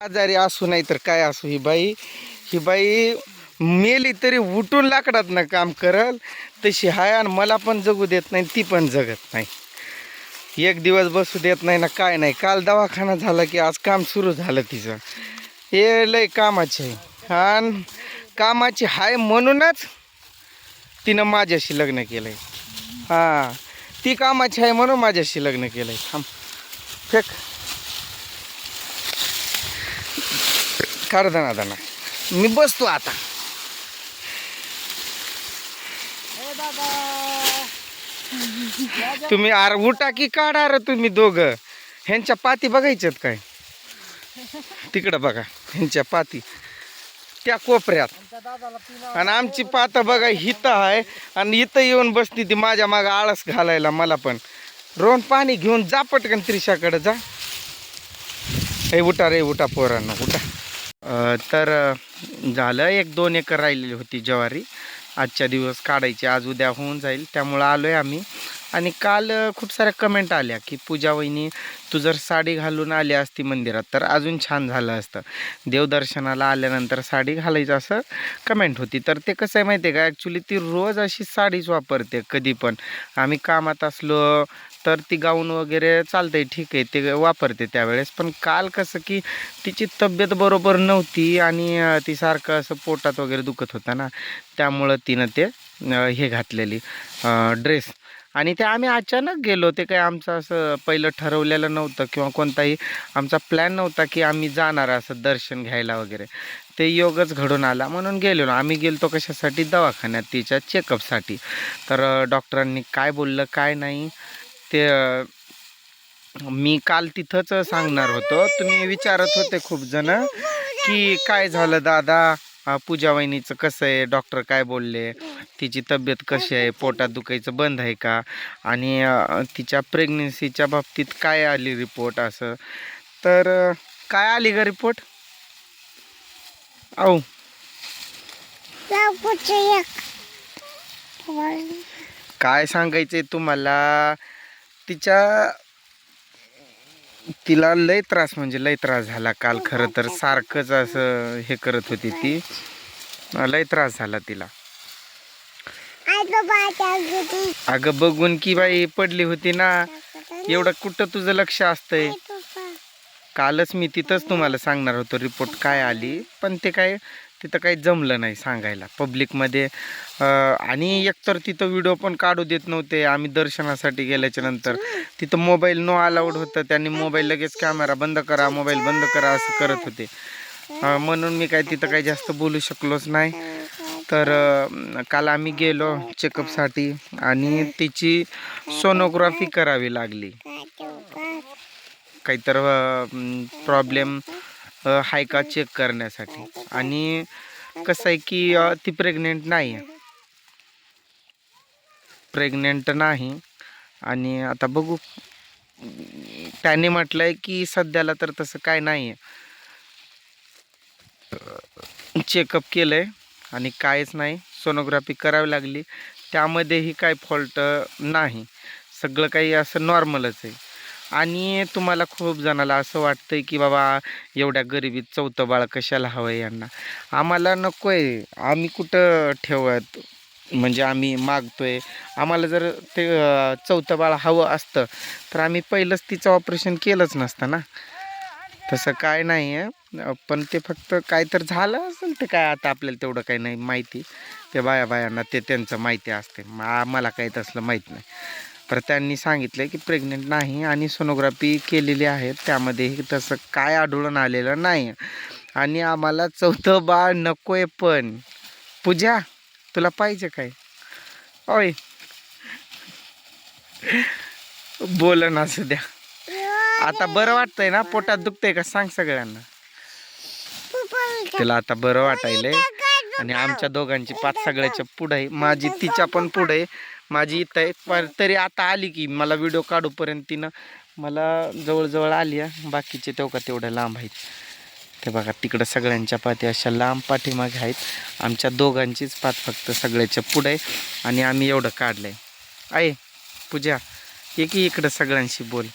आजारी असू नाही तर काय असू ही बाई ही बाई मेली तरी उठून लाकडात ना काम करल तशी हाय आणि मला पण जगू देत नाही ती पण जगत नाही. एक दिवस बसू देत नाही ना काय नाही. काल दवाखाना झाला की आज काम सुरू झालं तिचं. हे लय कामाची आहे. आणि कामाची हाय म्हणूनच तिनं माझ्याशी लग्न केलंय. हां ती कामाची आहे म्हणून माझ्याशी लग्न केलंय. थांब. फेक. दाना दाना मी बसतो आता. तुम्ही आर उठा की काढा रे तुम्ही दोघं. ह्यांच्या पाती बघायच्यात काय? तिकडं बघा ह्यांच्या पाती. त्या कोपऱ्यात. आणि आमची पाता बघा हिथं आहे. आणि इथं येऊन बसती ती माझ्या मागं आळस घालायला मला पण. रोन पाणी घेऊन जा पटकन त्रिशाकडे जा. हे उठा रे उठा पोरांना उठा. तर झालं एक दोन एकर राहिलेली होती ज्वारी. आजच्या दिवस काढायची आज उद्या होऊन जाईल त्यामुळं आलो आहे आम्ही. आणि काल खूप साऱ्या कमेंट आल्या की पूजा वहिनी तू जर साडी घालून आली असती मंदिरात तर अजून छान झालं असतं. देवदर्शनाला आल्यानंतर साडी घालायचं असं कमेंट होती. तर ते कसं आहे माहिती आहे का? ॲक्च्युली ती रोज अशी साडीच वापरते कधी पण. आम्ही कामात असलो तर ती गाऊन वगैरे चालतंय ठीक आहे ते वापरते त्यावेळेस. पण काल कसं की तिची तब्येत बरोबर नव्हती आणि ती सारखं असं पोटात वगैरे दुखत होता ना त्यामुळं तिनं ते हे घातलेली ड्रेस. आणि ते आम्ही अचानक गेलो ते काही आमचं असं पहिलं ठरवलेलं नव्हतं किंवा कोणताही आमचा प्लॅन नव्हता की आम्ही जाणार असं दर्शन घ्यायला वगैरे. ते योगच घडून आला म्हणून गेलेलो. आम्ही गेलतो कशासाठी? दवाखान्यात तिच्या चेकअपसाठी. तर डॉक्टरांनी काय बोललं काय नाही ते मी काल तिथंच सांगणार होतो. तुम्ही विचारत होते खूप जण की काय झालं दादा? पूजा वहिनीचं कसं आहे? डॉक्टर काय बोलले? तिची तब्येत कशी आहे? पोटात दुखायचं बंद आहे का? आणि तिच्या प्रेग्नेन्सीच्या बाबतीत काय आली रिपोर्ट असं? तर काय आली का रिपोर्ट औ. काय सांगायचंय तुम्हाला? तिच्या तिला लय त्रास म्हणजे लय त्रास झाला काल खरं तर. सारखंच असं हे करत होती ती. लय त्रास झाला तिला. अगं बघून की बाई पडली होती ना. एवढं कुठं तुझं लक्ष असतंय? कालच मी तिथंच तुम्हाला सांगणार होतो रिपोर्ट काय आली. पण ते काय तिथं काही जमलं नाही सांगायला. पब्लिकमध्ये आणि एकतर तिथं व्हिडिओ पण काढू देत नव्हते. आम्ही दर्शनासाठी गेल्याच्यानंतर. तिथं मोबाईल नो अलाउड होतं. त्यांनी मोबाईल लगेच कॅमेरा बंद करा मोबाईल बंद करा असं करत होते. म्हणून मी काय तिथं काही जास्त बोलू शकलोच नाही. तर काल आम्ही गेलो चेकअपसाठी आणि तिची सोनोग्राफी करावी लागली. काहीतर प्रॉब्लेम हाय का चेक करण्यासाठी. आणि कसं आहे की ती प्रेग्नेंट नाही आहे प्रेग्नेंट नाही. आणि आता बघू. त्याने म्हटलं आहे की सध्याला तर तसं काय नाही आहे चेकअप केलं आहे आणि काहीच नाही. सोनोग्राफी करावी लागली. त्यामध्येही काय फॉल्ट नाही. सगळं काही असं नॉर्मलच आहे. आणि तुम्हाला खूप जणाला असं वाटतं आहे की बाबा एवढ्या गरिबीत चौथं बाळ कशाला हवं आहे यांना? आम्हाला नको आहे आम्ही कुठं ठेवत? म्हणजे आम्ही मागतो आहे आम्हाला जर ते चौथं बाळ हवं असतं तर आम्ही पहिलंच तिचं ऑपरेशन केलंच नसतं ना? तसं काय नाही आहे पण ते फक्त काय तर झालं असेल ते काय आता आपल्याला तेवढं काही नाही माहिती. ते बाया बायांना ते त्यांचं माहिती असते मा- आम्हाला काही तसलं माहीत नाही. तर त्यांनी सांगितलं की प्रेग्नेंट नाही आणि सोनोग्राफी केलेली आहे. त्यामध्ये तसं काय आढळून आलेलं नाही. आणि आम्हाला चौथं बाळ नको आहे पण. पूजा तुला पाहिजे काय? होय बोल ना असू द्या. आता बरं वाटतंय ना? पोटात दुखतंय का? सांग सगळ्यांना. तिला आता बरं वाटायलंय. आणि आमच्या दोघांची पाच सगळ्याच्या पुढे आहे. माझी तिच्या पण पुढे आहे. माझी इथं आहे पण तरी आता आली की मला व्हिडिओ काढूपर्यंत तिनं मला जवळजवळ आली आहे बाकीचे तेवढा तेवढ्या लांब आहेत. ते बघा तिकडं सगळ्यांच्या पाती अशा लांब पाठीमागे आहेत. आमच्या दोघांचीच पात फक्त सगळ्याच्या पुढे आहे. आणि आम्ही एवढं काढलं आहे आहे पूजा ये की इकडं सगळ्यांशी बोल.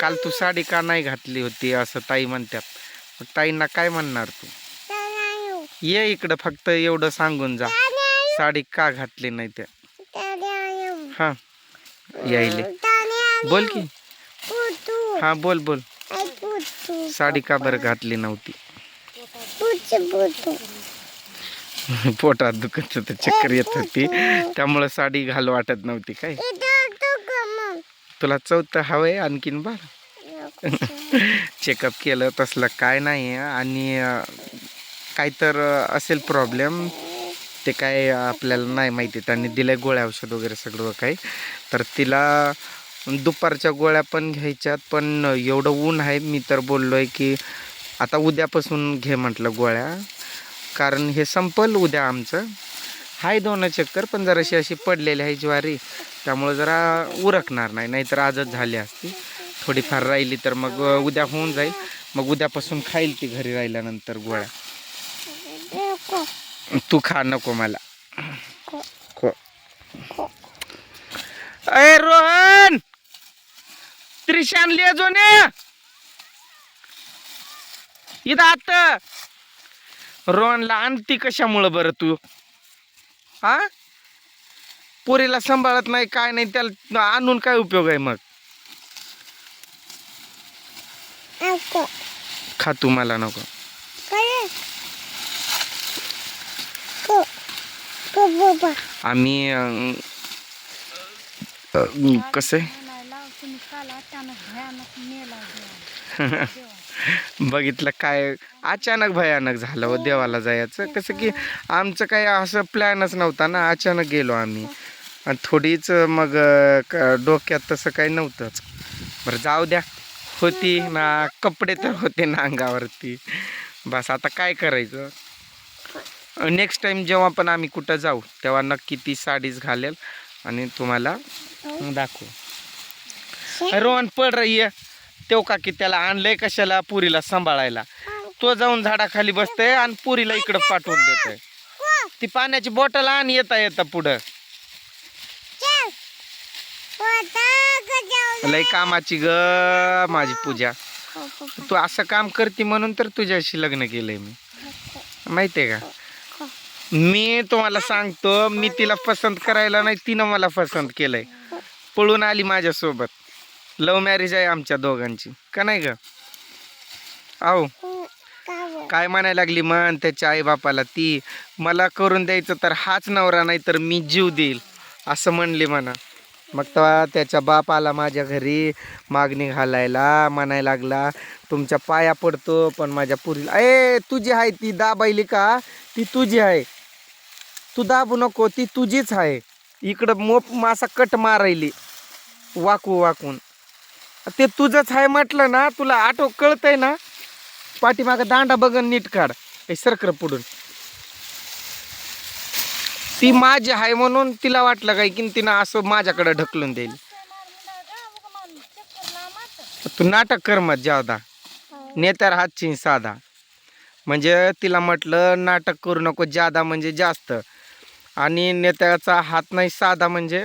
काल तू साडी का नाही घातली होती असं ताई म्हणतात. मग ताईंना काय म्हणणार तू? ये इकडं फक्त एवढं सांगून जा. साडी का घातली नाही त्या? हा यायले. बोल की. हा बोल बोल. साडी का बरं घातली नव्हती? पोटात दुखत होतं चक्कर येत होती. त्यामुळं साडी घाल वाटत नव्हती काय? तुला चौथं हवंय आणखीन बार? चेकअप केलं तसलं काय नाही. आहे आणि काय तर असेल प्रॉब्लेम ते काय आपल्याला नाही माहिती. त्यांनी दिले गोळ्या औषध वगैरे सगळं काही. तर तिला दुपारच्या गोळ्या पण घ्यायच्यात पण एवढं ऊन आहे मी तर बोललो आहे की आता उद्यापासून घे म्हटलं गोळ्या. कारण हे संपल उद्या आमचं. हाय दोन चक्कर पण जराशी अशी पडलेली आहे ज्वारी. त्यामुळं जरा उरकणार नाही नाहीतर आजच झाली असती. थोडीफार राहिली तर मग उद्या होऊन जाईल. मग उद्यापासून खाईल ती घरी राहिल्यानंतर गोळ्या. तू खा नको मला. अय रोहन! त्रिशान लिया जो ने इथं आता. रोहनला आणती कशामुळं बरं तू? हा? पोरीला सांभाळत नाही काय नाही त्याला आणून काय उपयोग आहे मग? खा तू मला नको. आम्ही कसं आहे? बघितलं काय अचानक भयानक झालं व देवाला जायचं. कसं की आमचं काही असं प्लॅनच नव्हता ना अचानक गेलो आम्ही. आणि थोडीच मग डोक्यात तसं काही नव्हतंच. बरं जाऊ द्या. होती ना कपडे तर होते ना अंगावरती. बस आता काय करायचं? नेक्स्ट टाइम जेव्हा पण आम्ही कुठं जाऊ तेव्हा नक्की ती साडीच घालेल आणि तुम्हाला दाखवू. रोहन पड रही तेव का की त्याला आणलंय कशाला पुरीला सांभाळायला. तो जाऊन झाडाखाली बसतोय आणि पुरीला इकडं पाठवून देतोय. ती पाण्याची बॉटल आण येता येता पुढं. लय कामाची ग माझी पूजा. तू असं काम करते म्हणून तर तुझ्याशी लग्न केलंय मी. माहितीये का? मी तुम्हाला सांगतो मी तिला पसंत करायला नाही तिनं मला पसंत केलंय. पळून आली माझ्यासोबत. लव्ह मॅरेज आहे आमच्या दोघांची. का नाही ग? आहो काय म्हणायला लागली म्हण त्याच्या आईबापाला ती मला करून द्यायचं तर हाच नवरा नाही तर मी जीव देईल. असं म्हणली म्हणा. मग तेव्हा त्याच्या बाप आला माझ्या घरी मागणी घालायला म्हणायला लागला तुमच्या पाया पडतो पण माझ्या पुरीला ए तुझी आहे ती दाबायली का? ती तुझी आहे. तू दाबू नको ती तुझीच आहे. इकडं मोप मासा कट मारायली. वाकू वाकून. ते तुझंच आहे म्हटलं ना तुला आठव कळतंय ना? पाठीमागं दांडा बघन नीट काढ. सरकर पुढून. ती माझी आहे म्हणून तिला वाटलं काय की तिनं असं माझ्याकडे ढकलून देईल. तू नाटक कर मत जावदा. नेत्यार हातची साधा. म्हणजे तिला म्हटलं नाटक करू नको जादा म्हणजे जास्त. आणि नेत्याचा हात नाही साधा म्हणजे